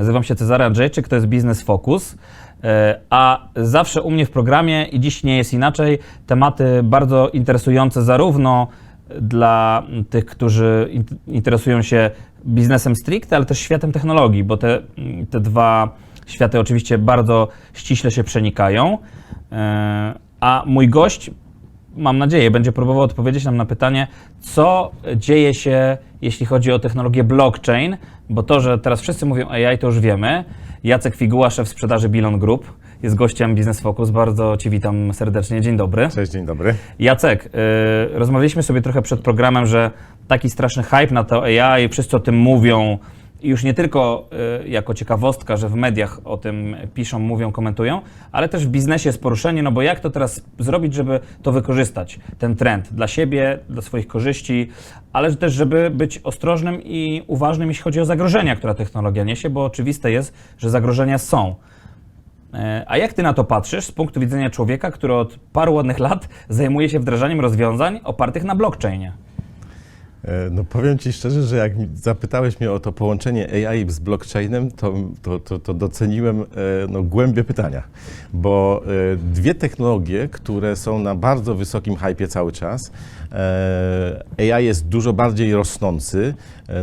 Nazywam się Cezary Andrzejczyk, to jest Biznes Focus. E, A zawsze u mnie w programie, i dziś nie jest inaczej, tematy bardzo interesujące zarówno dla tych, którzy in- interesują się biznesem stricte, ale też światem technologii, bo te, te dwa światy oczywiście bardzo ściśle się przenikają. E, A mój gość mam nadzieję, będzie próbował odpowiedzieć nam na pytanie, co dzieje się, jeśli chodzi o technologię blockchain, bo to, że teraz wszyscy mówią AI, to już wiemy. Jacek Figuła, szef sprzedaży Bilon Group, jest gościem Business Focus. Bardzo Ci witam serdecznie. Dzień dobry. Cześć, dzień dobry. Jacek, y, rozmawialiśmy sobie trochę przed programem, że taki straszny hype na to AI, wszyscy o tym mówią. Już nie tylko y, jako ciekawostka, że w mediach o tym piszą, mówią, komentują, ale też w biznesie jest poruszenie, no bo jak to teraz zrobić, żeby to wykorzystać, ten trend dla siebie, dla swoich korzyści, ale też, żeby być ostrożnym i uważnym, jeśli chodzi o zagrożenia, które technologia niesie, bo oczywiste jest, że zagrożenia są. E, A jak ty na to patrzysz z punktu widzenia człowieka, który od paru ładnych lat zajmuje się wdrażaniem rozwiązań opartych na blockchainie? E, No powiem Ci szczerze, że jak zapytałeś mnie o to połączenie AI z blockchainem, to, to, to, to doceniłem e, no, głębie pytania, bo e, dwie technologie, które są na bardzo wysokim hypie cały czas, AI jest dużo bardziej rosnący,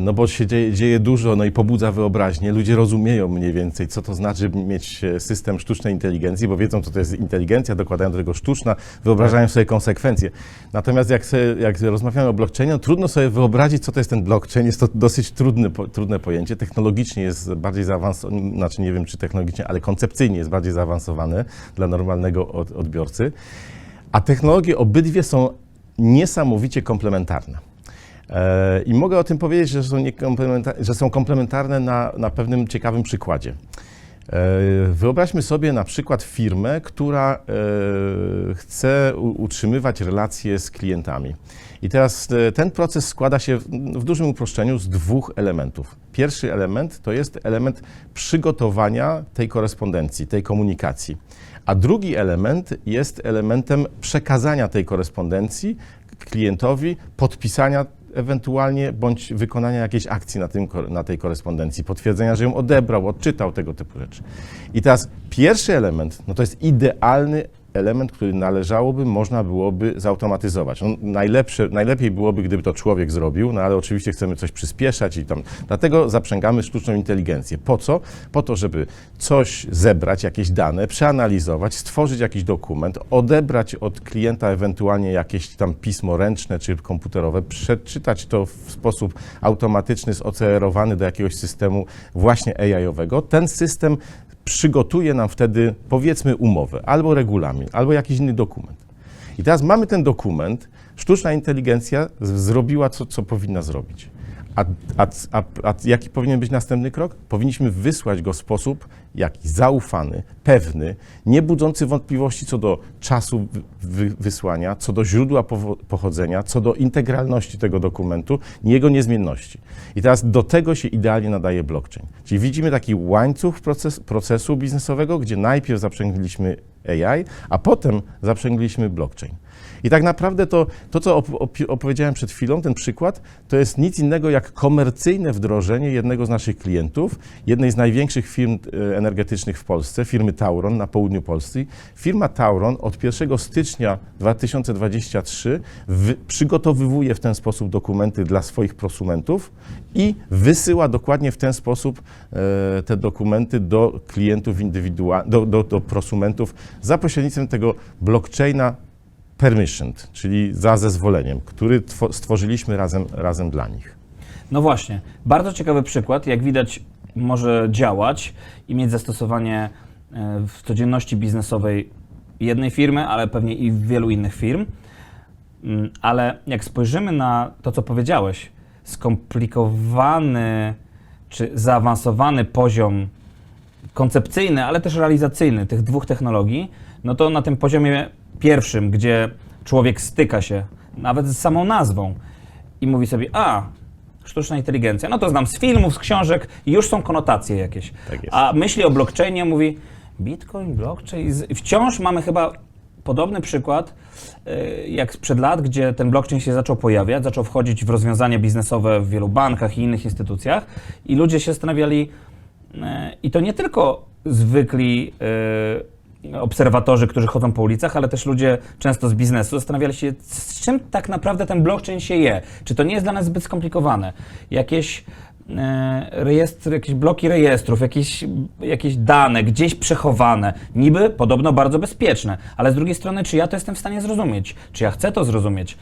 no bo się dzieje, dzieje dużo, no i pobudza wyobraźnię, ludzie rozumieją mniej więcej, co to znaczy mieć e, system sztucznej inteligencji, bo wiedzą, co to jest inteligencja, dokładają do tego sztuczna, wyobrażają sobie konsekwencje. Natomiast jak, sobie, jak rozmawiamy o blockchainie, no trudno sobie wyobrazić, co to jest ten blockchain. Jest to dosyć trudny, po, trudne pojęcie. Technologicznie jest bardziej zaawansowane, znaczy nie wiem, czy technologicznie, ale koncepcyjnie jest bardziej zaawansowane dla normalnego od, odbiorcy. A technologie obydwie są niesamowicie komplementarne. E, I mogę o tym powiedzieć, że są, że są komplementarne na, na pewnym ciekawym przykładzie. E, Wyobraźmy sobie na przykład firmę, która e, chce utrzymywać relacje z klientami. I teraz ten proces składa się w dużym uproszczeniu z dwóch elementów. Pierwszy element to jest element przygotowania tej korespondencji, tej komunikacji. A drugi element jest elementem przekazania tej korespondencji klientowi, podpisania ewentualnie bądź wykonania jakiejś akcji na, tym, na tej korespondencji, potwierdzenia, że ją odebrał, odczytał, tego typu rzeczy. I teraz pierwszy element, no to jest idealny element, który należałoby, można byłoby zautomatyzować. On najlepsze, najlepiej byłoby, gdyby to człowiek zrobił, no ale oczywiście chcemy coś przyspieszać i tam. Dlatego zaprzęgamy sztuczną inteligencję. Po co? Po to, żeby coś zebrać, jakieś dane, przeanalizować, stworzyć jakiś dokument, odebrać od klienta ewentualnie jakieś tam pismo ręczne czy komputerowe, przeczytać to w sposób automatyczny, zocerowany do jakiegoś systemu właśnie AI-owego. Ten system przygotuje nam wtedy, powiedzmy, umowę, albo regulamin, albo jakiś inny dokument. I teraz mamy ten dokument, sztuczna inteligencja zrobiła co, co powinna zrobić. A, a, a, a jaki powinien być następny krok? Powinniśmy wysłać go w sposób jaki zaufany, pewny, nie budzący wątpliwości co do czasu wy, wysłania, co do źródła pochodzenia, co do integralności tego dokumentu, jego niezmienności. I teraz do tego się idealnie nadaje blockchain. Czyli widzimy taki łańcuch proces, procesu biznesowego, gdzie najpierw zaprzęgliśmy AI, a potem zaprzęgliśmy blockchain. I tak naprawdę to, to co op- op- opowiedziałem przed chwilą, ten przykład, to jest nic innego jak komercyjne wdrożenie jednego z naszych klientów, jednej z największych firm e, energetycznych w Polsce, firmy Tauron na południu Polski. Firma Tauron od 1 stycznia 2023 wy- przygotowywuje w ten sposób dokumenty dla swoich prosumentów i wysyła dokładnie w ten sposób e, te dokumenty do klientów indywidualnych, do, do, do prosumentów za pośrednictwem tego blockchaina permissioned, czyli za zezwoleniem, który two- stworzyliśmy razem, razem dla nich. No właśnie, bardzo ciekawy przykład, jak widać może działać i mieć zastosowanie w codzienności biznesowej jednej firmy, ale pewnie i wielu innych firm. Mm, Ale jak spojrzymy na to, co powiedziałeś, skomplikowany czy zaawansowany poziom koncepcyjny, ale też realizacyjny tych dwóch technologii, no to na tym poziomie pierwszym, gdzie człowiek styka się nawet z samą nazwą i mówi sobie, a, sztuczna inteligencja, no to znam z filmów, z książek już są konotacje jakieś. Tak. A myśli o blockchainie, mówi bitcoin, blockchain. Wciąż mamy chyba podobny przykład, y, jak sprzed lat, gdzie ten blockchain się zaczął pojawiać, zaczął wchodzić w rozwiązania biznesowe w wielu bankach i innych instytucjach i ludzie się zastanawiali, E, I to nie tylko zwykli e, obserwatorzy, którzy chodzą po ulicach, ale też ludzie często z biznesu zastanawiali się, z czym tak naprawdę ten blockchain się je. Czy to nie jest dla nas zbyt skomplikowane? Jakieś e, rejestry, jakieś bloki rejestrów, jakieś, jakieś dane gdzieś przechowane, niby podobno bardzo bezpieczne, ale z drugiej strony, czy ja to jestem w stanie zrozumieć? Czy ja chcę to zrozumieć?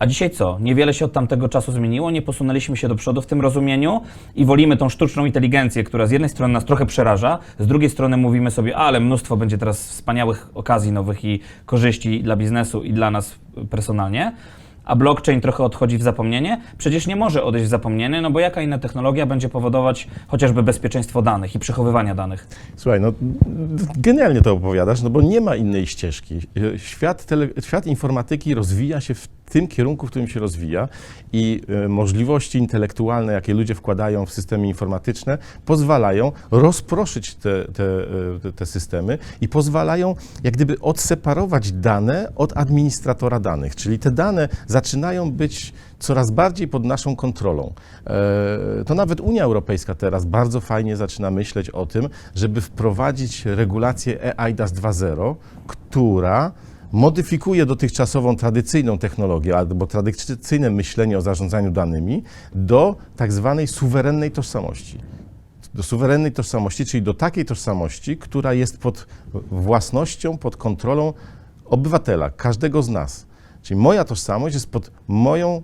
A dzisiaj co? Niewiele się od tamtego czasu zmieniło, nie posunęliśmy się do przodu w tym rozumieniu i wolimy tą sztuczną inteligencję, która z jednej strony nas trochę przeraża, z drugiej strony mówimy sobie, ale mnóstwo będzie teraz wspaniałych okazji nowych i korzyści dla biznesu i dla nas personalnie. A blockchain trochę odchodzi w zapomnienie? Przecież nie może odejść w zapomnienie, no bo jaka inna technologia będzie powodować chociażby bezpieczeństwo danych i przechowywania danych? Słuchaj, no genialnie to opowiadasz, no bo nie ma innej ścieżki. Świat, tele, świat informatyki rozwija się w tym kierunku, w którym się rozwija i e, możliwości intelektualne, jakie ludzie wkładają w systemy informatyczne, pozwalają rozproszyć te, e, te, te systemy i pozwalają jak gdyby odseparować dane od administratora danych, czyli te dane zaczynają być coraz bardziej pod naszą kontrolą. E, To nawet Unia Europejska teraz bardzo fajnie zaczyna myśleć o tym, żeby wprowadzić regulację eIDAS 2.0, która modyfikuje dotychczasową tradycyjną technologię albo tradycyjne myślenie o zarządzaniu danymi do tak zwanej suwerennej tożsamości. Do suwerennej tożsamości, czyli do takiej tożsamości, która jest pod własnością, pod kontrolą obywatela, każdego z nas. Czyli moja tożsamość jest pod moją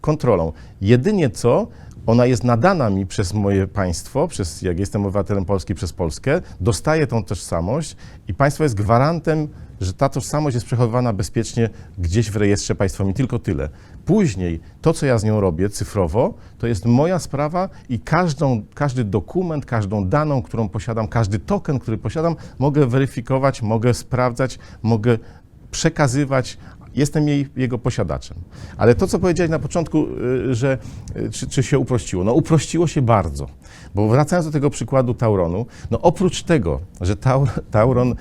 kontrolą. Jedynie co, ona jest nadana mi przez moje państwo, przez, jak jestem obywatelem Polski, przez Polskę, dostaję tą tożsamość i państwo jest gwarantem, że ta tożsamość jest przechowywana bezpiecznie gdzieś w rejestrze państwowym. Tylko tyle. Później to, co ja z nią robię cyfrowo, to jest moja sprawa i każdą, każdy dokument, każdą daną, którą posiadam, każdy token, który posiadam, mogę weryfikować, mogę sprawdzać, mogę przekazywać, jestem jej, jego posiadaczem. Ale to, co powiedziałeś na początku, y, że y, czy, czy się uprościło? No uprościło się bardzo, bo wracając do tego przykładu Tauronu, no oprócz tego, że Tau, Tauron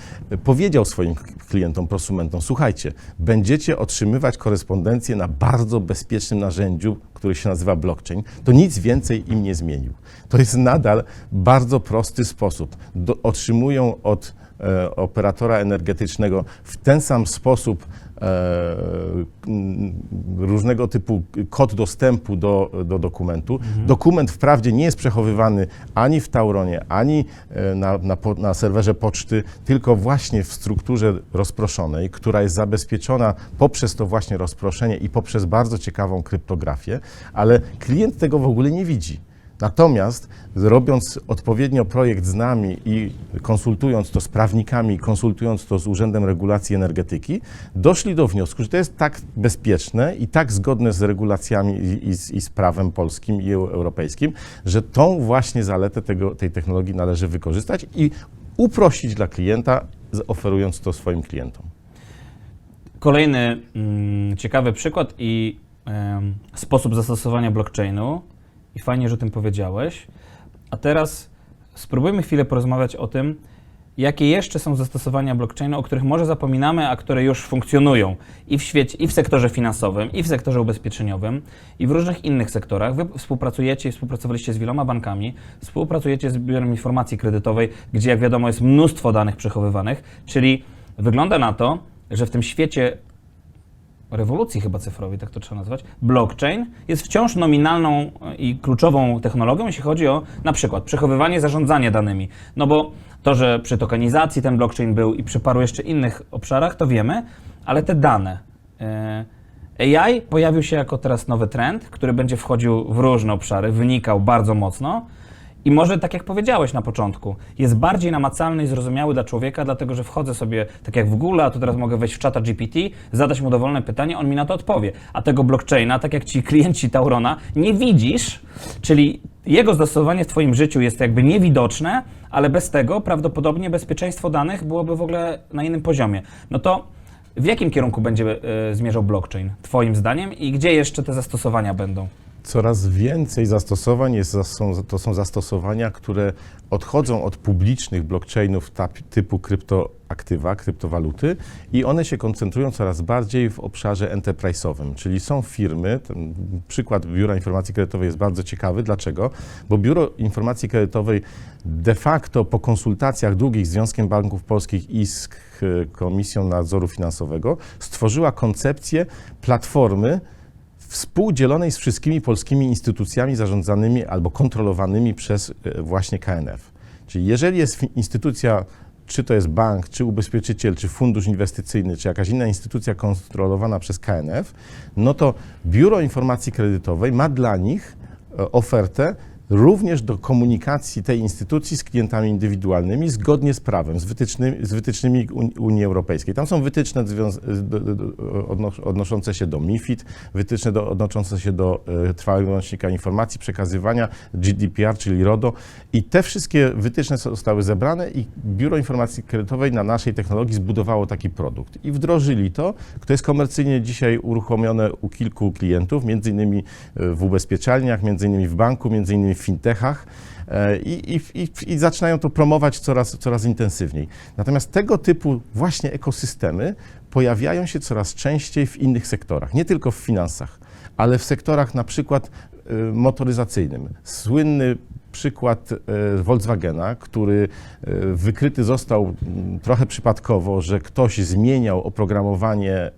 powiedział swoim klientom, prosumentom, słuchajcie, będziecie otrzymywać korespondencję na bardzo bezpiecznym narzędziu, który się nazywa blockchain, to nic więcej im nie zmienił. To jest nadal bardzo prosty sposób. Do, otrzymują od e, operatora energetycznego w ten sam sposób różnego typu kod dostępu do, do dokumentu. Dokument wprawdzie nie jest przechowywany ani w Tauronie, ani e, na, na, na serwerze poczty, tylko właśnie w strukturze rozproszonej, która jest zabezpieczona poprzez to właśnie rozproszenie i poprzez bardzo ciekawą kryptografię, ale klient tego w ogóle nie widzi. Natomiast robiąc odpowiednio projekt z nami i konsultując to z prawnikami, konsultując to z Urzędem Regulacji Energetyki, doszli do wniosku, że to jest tak bezpieczne i tak zgodne z regulacjami i, z, i z prawem polskim i eu- europejskim, że tą właśnie zaletę tego, tej technologii należy wykorzystać i uprościć dla klienta, oferując to swoim klientom. Kolejny mm, ciekawy przykład i em, sposób zastosowania blockchainu. I fajnie, że o tym powiedziałeś. A teraz spróbujmy chwilę porozmawiać o tym, jakie jeszcze są zastosowania blockchainu, o których może zapominamy, a które już funkcjonują i w świecie, i w sektorze finansowym, i w sektorze ubezpieczeniowym, i w różnych innych sektorach. Wy współpracujecie i współpracowaliście z wieloma bankami, współpracujecie z Biurem Informacji Kredytowej, gdzie jak wiadomo jest mnóstwo danych przechowywanych, czyli wygląda na to, że w tym świecie rewolucji chyba cyfrowej, tak to trzeba nazwać, blockchain jest wciąż nominalną i kluczową technologią, jeśli chodzi o na przykład przechowywanie, zarządzanie danymi. No bo to, że przy tokenizacji ten blockchain był i przy paru jeszcze innych obszarach, to wiemy, ale te dane. e, AI pojawił się jako teraz nowy trend, który będzie wchodził w różne obszary, wynikał bardzo mocno. I może tak jak powiedziałeś na początku, jest bardziej namacalny i zrozumiały dla człowieka, dlatego że wchodzę sobie, tak jak w Google, a tu teraz mogę wejść w czata GPT, zadać mu dowolne pytanie, on mi na to odpowie. A tego blockchaina, tak jak ci klienci Taurona, nie widzisz, czyli jego zastosowanie w Twoim życiu jest jakby niewidoczne, ale bez tego prawdopodobnie bezpieczeństwo danych byłoby w ogóle na innym poziomie. No to w jakim kierunku będzie e, zmierzał blockchain, Twoim zdaniem, i gdzie jeszcze te zastosowania będą? Coraz więcej zastosowań jest, to są zastosowania, które odchodzą od publicznych blockchainów typu kryptoaktywa, kryptowaluty i one się koncentrują coraz bardziej w obszarze enterprise'owym, czyli są firmy, przykład Biura Informacji Kredytowej jest bardzo ciekawy. Dlaczego? Bo Biuro Informacji Kredytowej de facto po konsultacjach długich z Związkiem Banków Polskich i z Komisją Nadzoru Finansowego stworzyła koncepcję platformy, współdzielonej z wszystkimi polskimi instytucjami zarządzanymi albo kontrolowanymi przez e, właśnie KNF. Czyli jeżeli jest instytucja, czy to jest bank, czy ubezpieczyciel, czy fundusz inwestycyjny, czy jakaś inna instytucja kontrolowana przez KNF, no to Biuro Informacji Kredytowej ma dla nich e, ofertę również do komunikacji tej instytucji z klientami indywidualnymi zgodnie z prawem, z, wytycznymi, z wytycznymi Uni- Unii Europejskiej. Tam są wytyczne odnoszące się do MIFID, wytyczne do, odnoszące się do e, trwałego łącznika informacji, przekazywania, GDPR, czyli RODO i te wszystkie wytyczne zostały zebrane i Biuro Informacji Kredytowej na naszej technologii zbudowało taki produkt i wdrożyli to, to jest komercyjnie dzisiaj uruchomione u kilku klientów, między innymi e, w ubezpieczalniach, między innymi w banku, między innymi w fintechach e, i, i, i, zaczynają to promować coraz, coraz intensywniej. Natomiast tego typu właśnie ekosystemy pojawiają się coraz częściej w innych sektorach, nie tylko w finansach, ale w sektorach na przykład e, motoryzacyjnym. Słynny przykład e, Volkswagena, który e, wykryty został trochę przypadkowo, że ktoś zmieniał oprogramowanie e,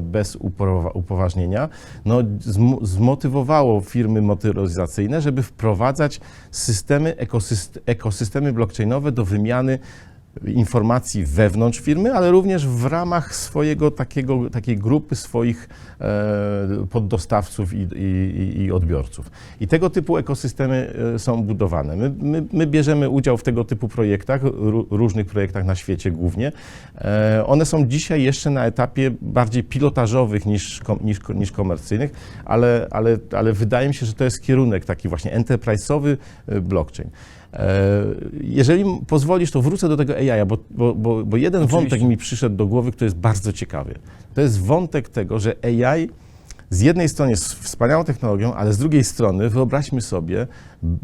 bez upowa- upoważnienia, no, zmo- zmotywowało firmy motoryzacyjne, żeby wprowadzać systemy, ekosyst- ekosystemy blockchainowe do wymiany informacji wewnątrz firmy, ale również w ramach swojego takiego, takiej grupy swoich e, poddostawców i, i, i odbiorców. I tego typu ekosystemy e, są budowane. My, my, my bierzemy udział w tego typu projektach, ró- różnych projektach na świecie głównie. E, one są dzisiaj jeszcze na etapie bardziej pilotażowych niż, niż, niż komercyjnych, ale, ale, ale wydaje mi się, że to jest kierunek taki właśnie enterprise'owy blockchain. E, Jeżeli pozwolisz, to wrócę do tego AI, bo, bo, bo, bo jeden Oczywiście. wątek mi przyszedł do głowy, który jest bardzo ciekawy. To jest wątek tego, że AI z jednej strony jest wspaniałą technologią, ale z drugiej strony, wyobraźmy sobie,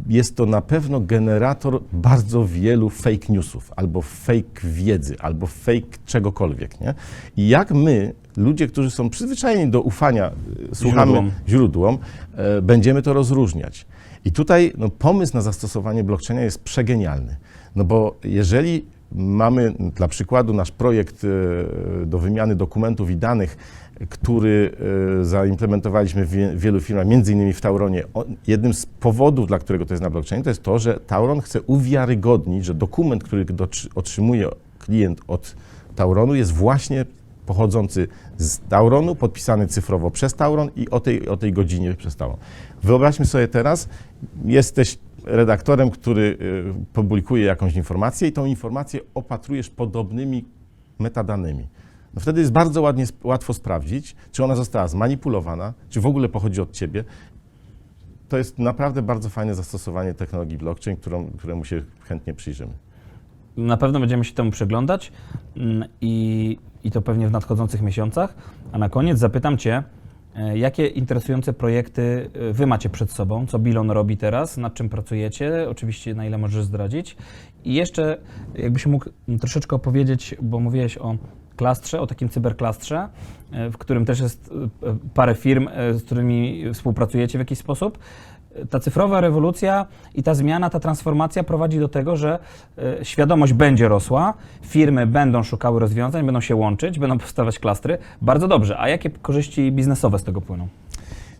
jest to na pewno generator bardzo wielu fake newsów, albo fake wiedzy, albo fake czegokolwiek. Nie? I jak my, ludzie, którzy są przyzwyczajeni do ufania, y, słuchamy Źródłom. źródłom, e, będziemy to rozróżniać. I tutaj no, pomysł na zastosowanie blockchaina jest przegenialny. No bo jeżeli mamy dla przykładu nasz projekt e, do wymiany dokumentów i danych, który e, zaimplementowaliśmy w wie- wielu firmach, między innymi w Tauronie, jednym z powodów, dla którego to jest na blockchainie, to jest to, że Tauron chce uwiarygodnić, że dokument, który otrzymuje klient od Tauronu jest właśnie pochodzący z Tauronu, podpisany cyfrowo przez Tauron i o tej, o tej godzinie przez Tauron. Wyobraźmy sobie teraz, jesteś redaktorem, który y, publikuje jakąś informację i tą informację opatrujesz podobnymi metadanymi. No wtedy jest bardzo ładnie, łatwo sprawdzić, czy ona została zmanipulowana, czy w ogóle pochodzi od ciebie. To jest naprawdę bardzo fajne zastosowanie technologii blockchain, którą, któremu się chętnie przyjrzymy. Na pewno będziemy się temu przyglądać mm, i, i to pewnie w nadchodzących miesiącach. A na koniec zapytam Cię, jakie interesujące projekty e, Wy macie przed sobą, co Bilon robi teraz, nad czym pracujecie, oczywiście na ile możesz zdradzić. I jeszcze jakbyś mógł troszeczkę opowiedzieć, bo mówiłeś o klastrze, o takim cyberklastrze, e, w którym też jest e, e, parę firm, e, z którymi współpracujecie w jakiś sposób. Ta cyfrowa rewolucja i ta zmiana, ta transformacja prowadzi do tego, że e, świadomość będzie rosła, firmy będą szukały rozwiązań, będą się łączyć, będą powstawać klastry. Bardzo dobrze. A jakie korzyści biznesowe z tego płyną?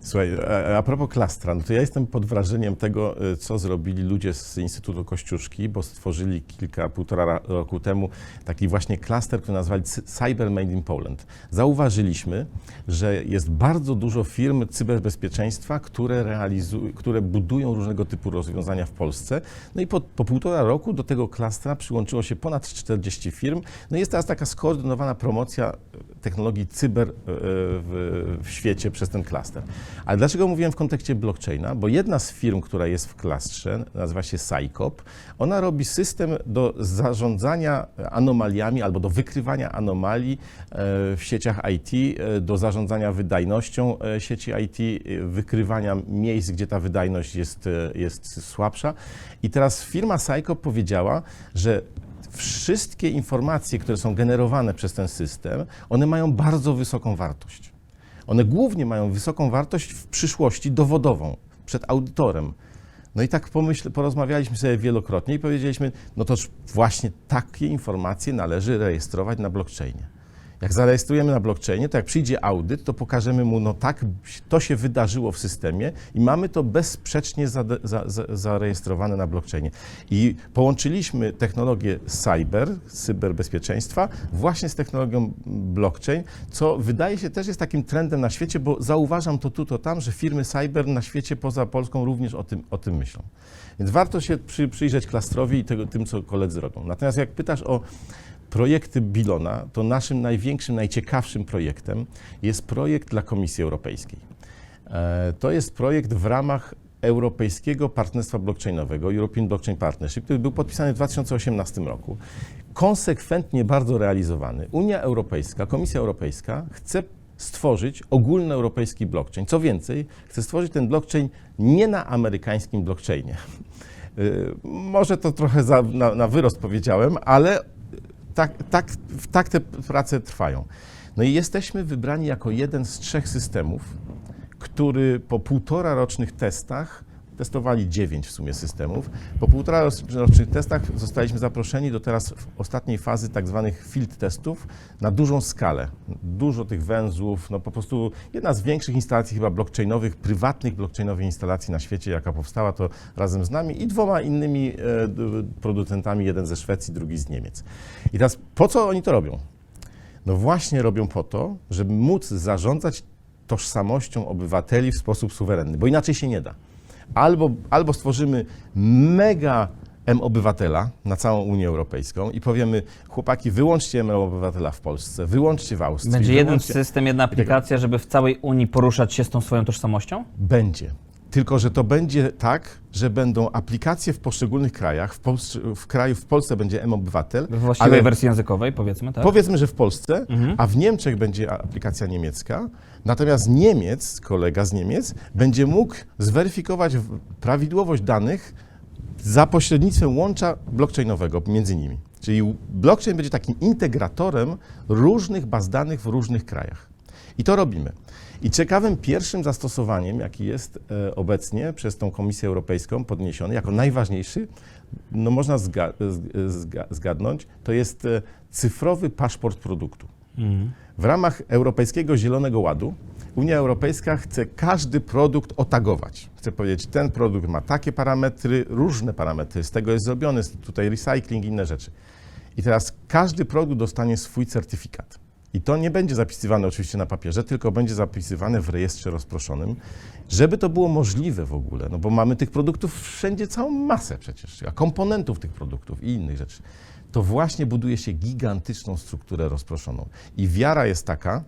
Słuchaj, a, propos klastra, no to ja jestem pod wrażeniem tego, y, co zrobili ludzie z Instytutu Kościuszki, bo stworzyli kilka, półtora ra- roku temu taki właśnie klaster, który nazwali Cy- Cyber Made in Poland. Zauważyliśmy, że jest bardzo dużo firm cyberbezpieczeństwa, które, realizują, które budują różnego typu rozwiązania w Polsce. No i po, po półtora roku do tego klastra przyłączyło się ponad 40 firm. No i jest teraz taka skoordynowana promocja technologii cyber y, w, w świecie przez ten klaster. Ale dlaczego mówiłem w kontekście blockchaina? Bo jedna z firm, która jest w klastrze, nazywa się Sycop, ona robi system do zarządzania anomaliami albo do wykrywania anomalii e, w sieciach IT, e, do zarządzania wydajnością e, sieci IT, wykrywania miejsc, gdzie ta wydajność jest, jest słabsza. I teraz firma Sycop powiedziała, że wszystkie informacje, które są generowane przez ten system, one mają bardzo wysoką wartość. One głównie mają wysoką wartość w przyszłości dowodową, przed audytorem. No i tak pomyśl, porozmawialiśmy sobie wielokrotnie i powiedzieliśmy, no toż właśnie takie informacje należy rejestrować na blockchainie. Jak zarejestrujemy na blockchainie, to jak przyjdzie audyt, to pokażemy mu, no tak, to się wydarzyło w systemie i mamy to bezsprzecznie zade- za, za, zarejestrowane na blockchainie. I połączyliśmy technologię cyber, cyberbezpieczeństwa, właśnie z technologią blockchain, co wydaje się też jest takim trendem na świecie, bo zauważam to tu, to tam, że firmy cyber na świecie poza Polską również o tym, o tym myślą. Więc warto się przy, przyjrzeć klastrowi i tego, tym, co koledzy robią. Natomiast jak pytasz o projekty Bilona, to naszym największym, najciekawszym projektem jest projekt dla Komisji Europejskiej. E, To jest projekt w ramach Europejskiego Partnerstwa Blockchainowego, European Blockchain Partnership, który był podpisany w 2018 roku. Konsekwentnie bardzo realizowany. Unia Europejska, Komisja Europejska chce stworzyć ogólnoeuropejski blockchain. Co więcej, chce stworzyć ten blockchain nie na amerykańskim blockchainie. Y, Może to trochę za, na, na wyrost powiedziałem, ale tak, tak, tak te prace trwają. No i jesteśmy wybrani jako jeden z trzech systemów, który po półtora rocznych testach, testowali dziewięć w sumie systemów, po półtora rocznych testach zostaliśmy zaproszeni do teraz ostatniej fazy tak zwanych field testów na dużą skalę. Dużo tych węzłów, no po prostu jedna z większych instalacji chyba blockchainowych, prywatnych blockchainowych instalacji na świecie, jaka powstała, to razem z nami i dwoma innymi e, producentami, jeden ze Szwecji, drugi z Niemiec. I teraz po co oni to robią? No właśnie robią po to, żeby móc zarządzać tożsamością obywateli w sposób suwerenny, bo inaczej się nie da. Albo, albo stworzymy mega M-obywatela na całą Unię Europejską i powiemy, chłopaki, wyłączcie M-obywatela w Polsce, wyłączcie w Austrii. Będzie jeden wyłączcie... system, jedna aplikacja, żeby w całej Unii poruszać się z tą swoją tożsamością? Będzie. Tylko, że to będzie tak, że będą aplikacje w poszczególnych krajach. W, Polsce, w kraju w Polsce będzie M-obywatel, We właściwej ale wersji językowej, powiedzmy, tak? Powiedzmy, że w Polsce, Mhm. a w Niemczech będzie aplikacja niemiecka, natomiast Niemiec, kolega z Niemiec, będzie mógł zweryfikować w- prawidłowość danych za pośrednictwem łącza blockchainowego między nimi. Czyli blockchain będzie takim integratorem różnych baz danych w różnych krajach. I to robimy. I ciekawym pierwszym zastosowaniem, jaki jest e, obecnie przez tą Komisję Europejską podniesiony jako najważniejszy, no można zga, z- zga, zgadnąć, to jest e, cyfrowy paszport produktu. Mhm. W ramach Europejskiego Zielonego Ładu Unia Europejska chce każdy produkt otagować. Chce powiedzieć, ten produkt ma takie parametry, różne parametry, z tego jest zrobiony, tutaj recycling, inne rzeczy. I teraz każdy produkt dostanie swój certyfikat. I to nie będzie zapisywane oczywiście na papierze, tylko będzie zapisywane w rejestrze rozproszonym, żeby to było możliwe w ogóle, no bo mamy tych produktów wszędzie całą masę przecież, a komponentów tych produktów i innych rzeczy. To właśnie buduje się gigantyczną strukturę rozproszoną. I wiara jest taka,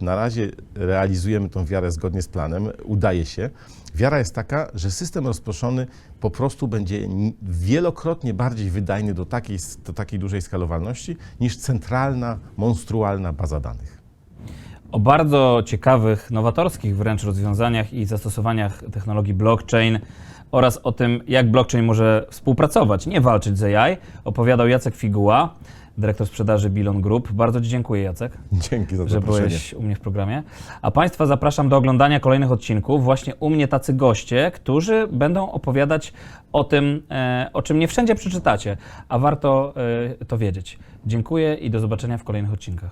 na razie realizujemy tą wiarę zgodnie z planem, udaje się. Wiara jest taka, że system rozproszony po prostu będzie ni- wielokrotnie bardziej wydajny do takiej, do takiej dużej skalowalności niż centralna, monstrualna baza danych. O bardzo ciekawych, nowatorskich wręcz rozwiązaniach i zastosowaniach technologii blockchain oraz o tym, jak blockchain może współpracować, nie walczyć z AI, opowiadał Jacek Figuła, dyrektor sprzedaży Bilon Group. Bardzo Ci dziękuję, Jacek. Dzięki za że zaproszenie. byłeś u mnie w programie. A Państwa zapraszam do oglądania kolejnych odcinków. Właśnie u mnie tacy goście, którzy będą opowiadać o tym, e, o czym nie wszędzie przeczytacie, a warto e, to wiedzieć. Dziękuję i do zobaczenia w kolejnych odcinkach.